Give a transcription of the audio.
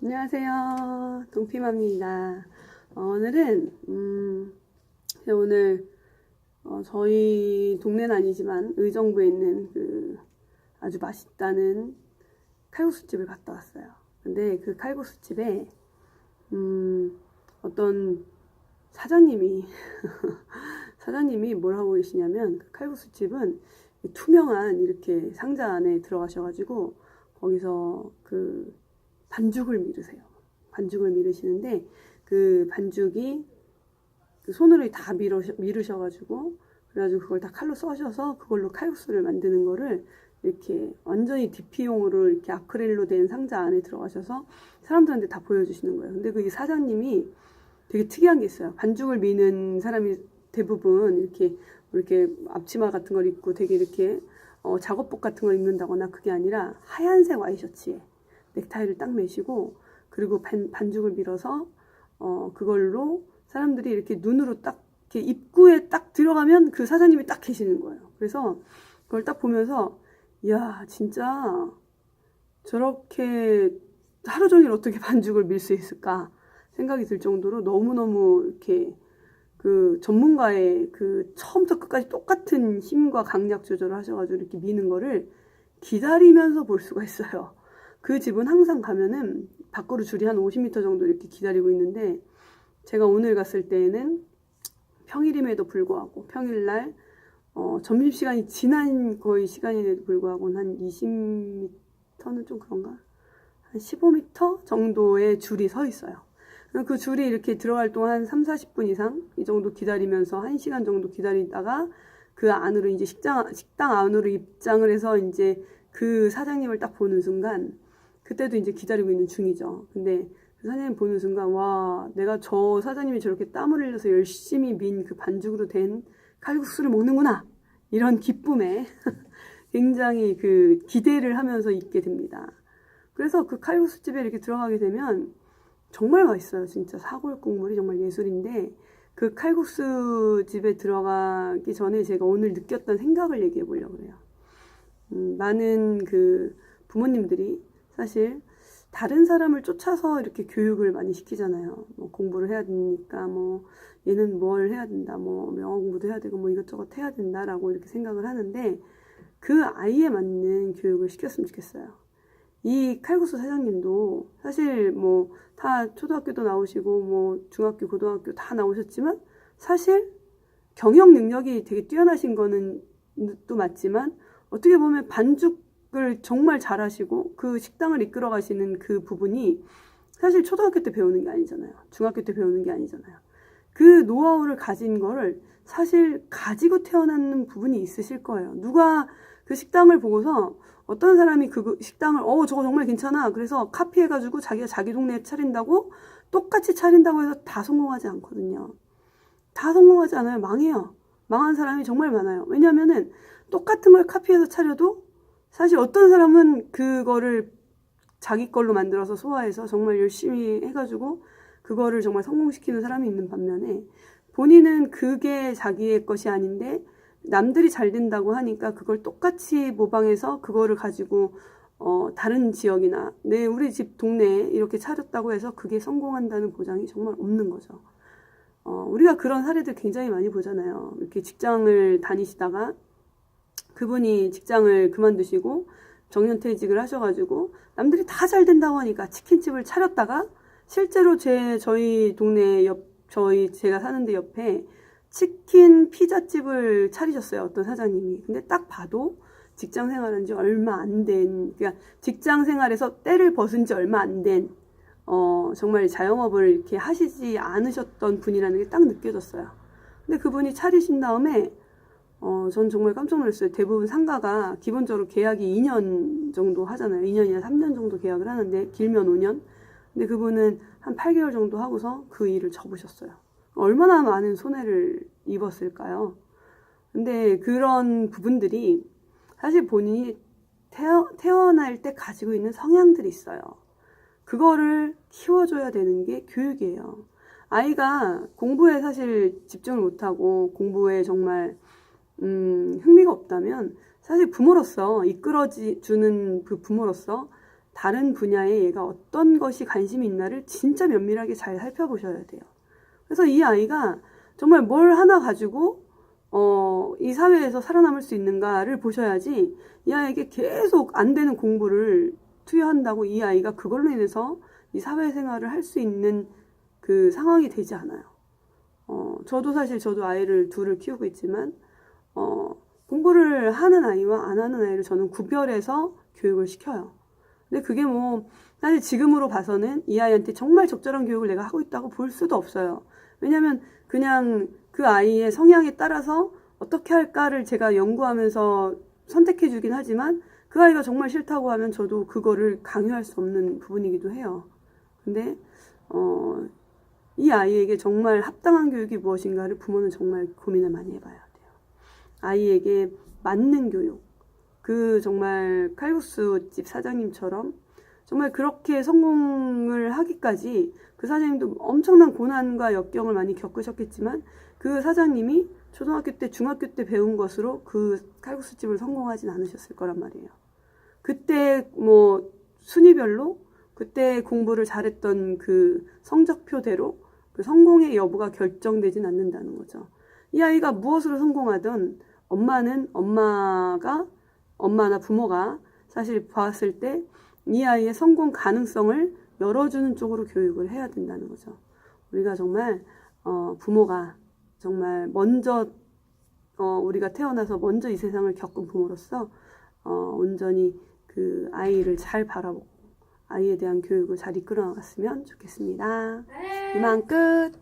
안녕하세요. 동피맘입니다. 어, 오늘은, 음, 오늘, 어, 저희 동네는 아니지만 의정부에 있는 그 아주 맛있다는 칼국수집을 갔다 왔어요. 근데 그 칼국수집에, 음, 어떤 사장님이, 사장님이 뭘 하고 계시냐면, 그 칼국수집은 투명한 이렇게 상자 안에 들어가셔가지고, 거기서 그 반죽을 미르세요. 반죽을 미르시는데 그 반죽이 그 손으로 다 미르, 미르셔가지고 그래가지고 그걸 다 칼로 써셔서 그걸로 칼국수를 만드는 거를 이렇게 완전히 DP용으로 이렇게 아크릴로 된 상자 안에 들어가셔서 사람들한테 다 보여주시는 거예요. 근데 그 사장님이 되게 특이한 게 있어요. 반죽을 미는 사람이 대부분 이렇게 이렇게 앞치마 같은 걸 입고 되게 이렇게 어, 작업복 같은 걸 입는다거나 그게 아니라 하얀색 와이셔츠에 넥타이를 딱 매시고 그리고 반, 반죽을 밀어서 어 그걸로 사람들이 이렇게 눈으로 딱 이렇게 입구에 딱 들어가면 그 사장님이 딱 계시는 거예요. 그래서 그걸 딱 보면서 야 진짜 저렇게 하루 종일 어떻게 반죽을 밀 수 있을까 생각이 들 정도로 너무너무 이렇게 그 전문가의 그 처음부터 끝까지 똑같은 힘과 강약 조절을 하셔가지고 이렇게 미는 거를 기다리면서 볼 수가 있어요. 그 집은 항상 가면은 밖으로 줄이 한 50m 정도 이렇게 기다리고 있는데 제가 오늘 갔을 때에는 평일임에도 불구하고 평일날 어, 점심시간이 지난 거의 시간임에도 불구하고 한 20m는 좀 그런가? 한 15m 정도의 줄이 서 있어요. 그 줄이 이렇게 들어갈 동안 3, 40분 이상 이 정도 기다리면서 1시간 정도 기다리다가 그 안으로 이제 식당, 식당 안으로 입장을 해서 이제 그 사장님을 딱 보는 순간 그때도 이제 기다리고 있는 중이죠. 근데 그 사장님 보는 순간 와 내가 저 사장님이 저렇게 땀을 흘려서 열심히 민 그 반죽으로 된 칼국수를 먹는구나 이런 기쁨에 굉장히 그 기대를 하면서 있게 됩니다. 그래서 그 칼국수 집에 이렇게 들어가게 되면 정말 맛있어요. 진짜 사골 국물이 정말 예술인데 그 칼국수 집에 들어가기 전에 제가 오늘 느꼈던 생각을 얘기해 보려고 해요. 음, 많은 그 부모님들이 사실 다른 사람을 쫓아서 이렇게 교육을 많이 시키잖아요. 뭐 공부를 해야 되니까 뭐 얘는 뭘 해야 된다. 뭐 영어 공부도 해야 되고 뭐 이것저것 해야 된다라고 이렇게 생각을 하는데 그 아이에 맞는 교육을 시켰으면 좋겠어요. 이 칼국수 사장님도 사실 뭐 다 초등학교도 나오시고 뭐 중학교, 고등학교 다 나오셨지만 사실 경영 능력이 되게 뛰어나신 거는 또 맞지만 어떻게 보면 반죽 을 정말 잘하시고 그 식당을 이끌어 가시는 그 부분이 사실 초등학교 때 배우는 게 아니잖아요. 중학교 때 배우는 게 아니잖아요. 그 노하우를 가진 거를 사실 가지고 태어나는 부분이 있으실 거예요. 누가 그 식당을 보고서 어떤 사람이 그 식당을 어 저거 정말 괜찮아 그래서 카피해가지고 자기가 자기 동네에 차린다고 똑같이 차린다고 해서 다 성공하지 않거든요. 다 성공하지 않아요. 망해요. 망한 사람이 정말 많아요. 왜냐면은 똑같은 걸 카피해서 차려도 사실 어떤 사람은 그거를 자기 걸로 만들어서 소화해서 정말 열심히 해가지고 그거를 정말 성공시키는 사람이 있는 반면에 본인은 그게 자기의 것이 아닌데 남들이 잘 된다고 하니까 그걸 똑같이 모방해서 그거를 가지고 어, 다른 지역이나 내 우리 집 동네에 이렇게 차렸다고 해서 그게 성공한다는 보장이 정말 없는 거죠. 어, 우리가 그런 사례들 굉장히 많이 보잖아요. 이렇게 직장을 다니시다가 그분이 직장을 그만두시고 정년퇴직을 하셔가지고 남들이 다 잘 된다고 하니까 치킨집을 차렸다가 실제로 제 저희 동네 옆 저희 제가 사는데 옆에 치킨 피자집을 차리셨어요. 어떤 사장님이. 근데 딱 봐도 직장 생활한 지 얼마 안 된, 그러니까 직장 생활에서 때를 벗은 지 얼마 안 된, 어, 정말 자영업을 이렇게 하시지 않으셨던 분이라는 게 딱 느껴졌어요. 근데 그분이 차리신 다음에, 어, 전 정말 깜짝 놀랐어요. 대부분 상가가 기본적으로 계약이 2년 정도 하잖아요. 2년이나 3년 정도 계약을 하는데, 길면 5년. 근데 그분은 한 8개월 정도 하고서 그 일을 접으셨어요. 얼마나 많은 손해를 입었을까요? 근데 그런 부분들이 사실 본인이 태어, 태어날 때 가지고 있는 성향들이 있어요. 그거를 키워줘야 되는 게 교육이에요. 아이가 공부에 사실 집중을 못하고 공부에 정말 음, 흥미가 없다면 사실 부모로서 이끌어주는 그 부모로서 다른 분야에 얘가 어떤 것이 관심이 있나를 진짜 면밀하게 잘 살펴보셔야 돼요. 그래서 이 아이가 정말 뭘 하나 가지고 어, 이 사회에서 살아남을 수 있는가를 보셔야지 이 아이에게 계속 안 되는 공부를 투여한다고 이 아이가 그걸로 인해서 이 사회생활을 할 수 있는 그 상황이 되지 않아요. 어, 저도 사실 저도 아이를 둘을 키우고 있지만 어, 공부를 하는 아이와 안 하는 아이를 저는 구별해서 교육을 시켜요. 근데 그게 뭐 사실 지금으로 봐서는 이 아이한테 정말 적절한 교육을 내가 하고 있다고 볼 수도 없어요. 왜냐하면 그냥 그 아이의 성향에 따라서 어떻게 할까를 제가 연구하면서 선택해 주긴 하지만 그 아이가 정말 싫다고 하면 저도 그거를 강요할 수 없는 부분이기도 해요. 근데 어, 이 아이에게 정말 합당한 교육이 무엇인가를 부모는 정말 고민을 많이 해봐야 돼요. 아이에게 맞는 교육. 그 정말 칼국수 집 사장님처럼 정말 그렇게 성공을 하기까지 그 사장님도 엄청난 고난과 역경을 많이 겪으셨겠지만 그 사장님이 초등학교 때, 중학교 때 배운 것으로 그 칼국수집을 성공하진 않으셨을 거란 말이에요. 그때 뭐 순위별로 그때 공부를 잘했던 그 성적표대로 그 성공의 여부가 결정되진 않는다는 거죠. 이 아이가 무엇으로 성공하든 엄마는 엄마가 엄마나 부모가 사실 봤을 때 이 아이의 성공 가능성을 열어주는 쪽으로 교육을 해야 된다는 거죠. 우리가 정말 어, 부모가 정말 먼저 어, 우리가 태어나서 먼저 이 세상을 겪은 부모로서 어, 온전히 그 아이를 잘 바라보고 아이에 대한 교육을 잘 이끌어 나갔으면 좋겠습니다. 이만 끝.